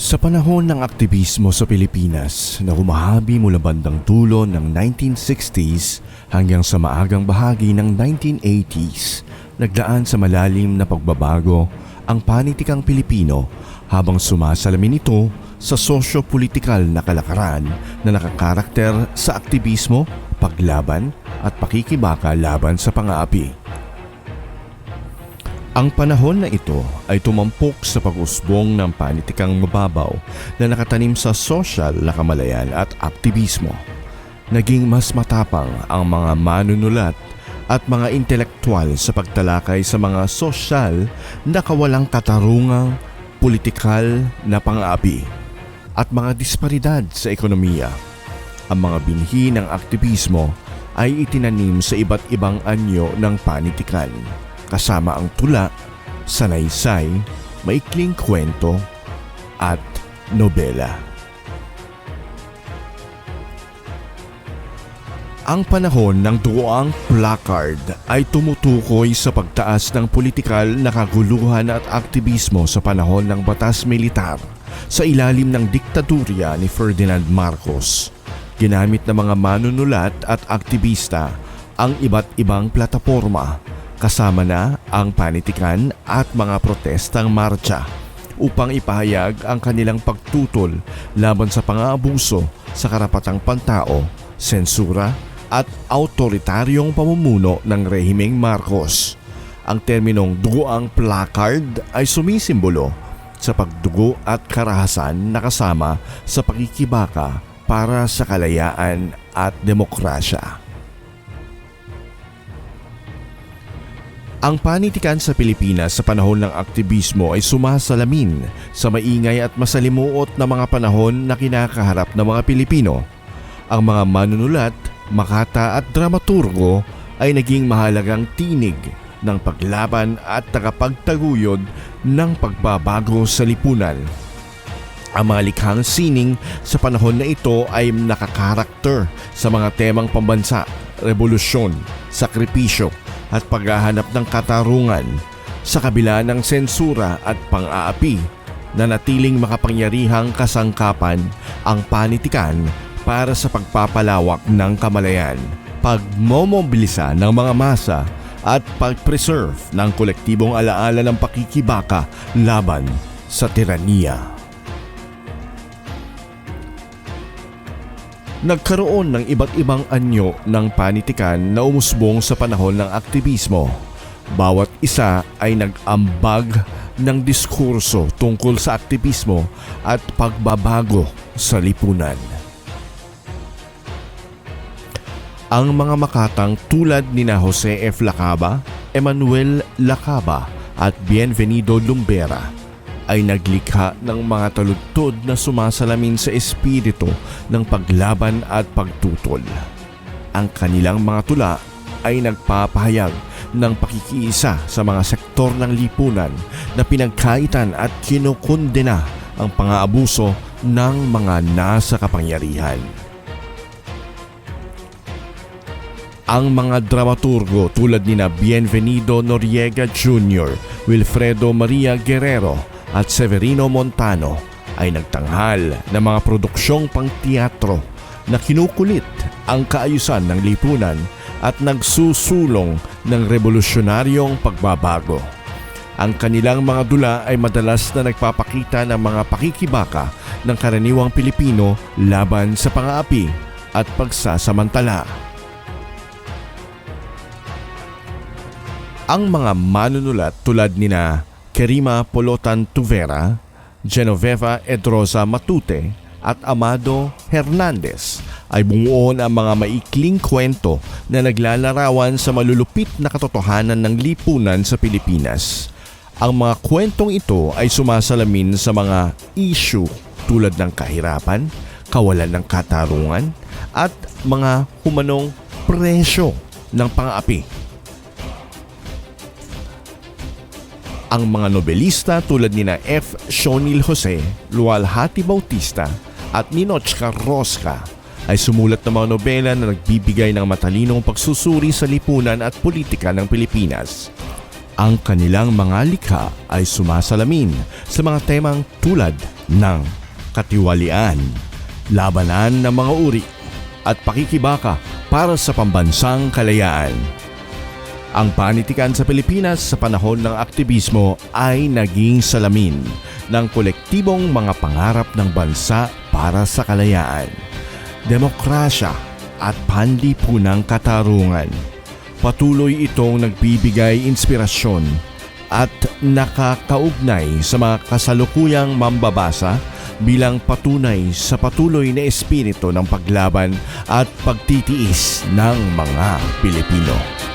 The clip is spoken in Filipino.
Sa panahon ng aktivismo sa Pilipinas na humahabi mula bandang dulo ng 1960s hanggang sa maagang bahagi ng 1980s, nagdaan sa malalim na pagbabago ang panitikang Pilipino habang sumasalamin ito sa sosyo-politikal na kalakaran na nakakarakter sa aktivismo, paglaban at pakikibaka laban sa pang-aapi. Ang panahon na ito ay tumampok sa pag-usbong ng panitikang mababaw na nakatanim sa sosyal na kamalayan at aktivismo. Naging mas matapang ang mga manunulat at mga intelektual sa pagtalakay sa mga sosyal na kawalang katarungang politikal na pang-aapi at mga disparidad sa ekonomiya. Ang mga binhi ng aktivismo ay itinanim sa iba't ibang anyo ng panitikan kasama ang tula, sanaysay, maikling kwento at nobela. Ang panahon ng dugoang placard ay tumutukoy sa pagtaas ng politikal na kaguluhan at aktivismo sa panahon ng batas militar sa ilalim ng diktadurya ni Ferdinand Marcos. Ginamit ng mga manunulat at aktivista ang iba't ibang plataforma kasama na ang panitikan at mga protestang marcha upang ipahayag ang kanilang pagtutol laban sa pang-aabuso sa karapatang pantao, sensura at autoritaryong pamumuno ng rehimeng Marcos. Ang terminong dugoang placard ay sumisimbolo sa pagdugo at karahasan na kasama sa pakikibaka para sa kalayaan at demokrasya. Ang panitikan sa Pilipinas sa panahon ng aktivismo ay sumasalamin sa maingay at masalimuot na mga panahon na kinakaharap ng mga Pilipino. Ang mga manunulat, makata at dramaturgo ay naging mahalagang tinig ng paglaban at tagapagtaguyod ng pagbabago sa lipunan. Ang mga likhang sining sa panahon na ito ay nakakarakter sa mga temang pambansa, revolusyon, sakripisyo at paghahanap ng katarungan sa kabila ng sensura at pang-aapi na natiling makapangyarihang kasangkapan ang panitikan para sa pagpapalawak ng kamalayan, pagmomobilisa ng mga masa at pag-preserve ng kolektibong alaala ng pakikibaka laban sa tiraniya. Nagkaroon ng iba't ibang anyo ng panitikan na umusbong sa panahon ng aktivismo. Bawat isa ay nag-ambag ng diskurso tungkol sa aktivismo at pagbabago sa lipunan. Ang mga makatang tulad ni na Jose F. Lacaba, Emmanuel Lacaba at Bienvenido Lumbera ay naglikha ng mga taludtod na sumasalamin sa espiritu ng paglaban at pagtutol. Ang kanilang mga tula ay nagpapahayag ng pakikiisa sa mga sektor ng lipunan na pinagkaitan at kinukundena ang pang-aabuso ng mga nasa kapangyarihan. Ang mga dramaturgo tulad ni na Bienvenido Noriega Jr., Wilfredo Maria Guerrero at Severino Montano ay nagtanghal ng mga produksyong pangteatro na kinukulit ang kaayusan ng lipunan at nagsusulong ng revolusyonaryong pagbabago. Ang kanilang mga dula ay madalas na nagpapakita ng mga pakikibaka ng karaniwang Pilipino laban sa pang-aapi at pagsasamantala. Ang mga manunulat tulad ni na Kerima Polotan Tuvera, Genoveva Edrosa Matute at Amado Hernandez ay bumuo ang mga maikling kwento na naglalarawan sa malulupit na katotohanan ng lipunan sa Pilipinas. Ang mga kwentong ito ay sumasalamin sa mga issue tulad ng kahirapan, kawalan ng katarungan at mga humanong presyo ng pang-api ang mga nobelista tulad ni na F. Shonil Jose, Lualhati Bautista at Ninochka Rosca ay sumulat ng mga nobela na nagbibigay ng matalinong pagsusuri sa lipunan at politika ng Pilipinas. Ang kanilang mga likha ay sumasalamin sa mga temang tulad ng katiwalian, labanan ng mga uri, at pakikibaka para sa pambansang kalayaan. Ang panitikan sa Pilipinas sa panahon ng aktivismo ay naging salamin ng kolektibong mga pangarap ng bansa para sa kalayaan, demokrasya at panlipunang katarungan. Patuloy itong nagbibigay inspirasyon at nakakaugnay sa mga kasalukuyang mambabasa bilang patunay sa patuloy na espiritu ng paglaban at pagtitiis ng mga Pilipino.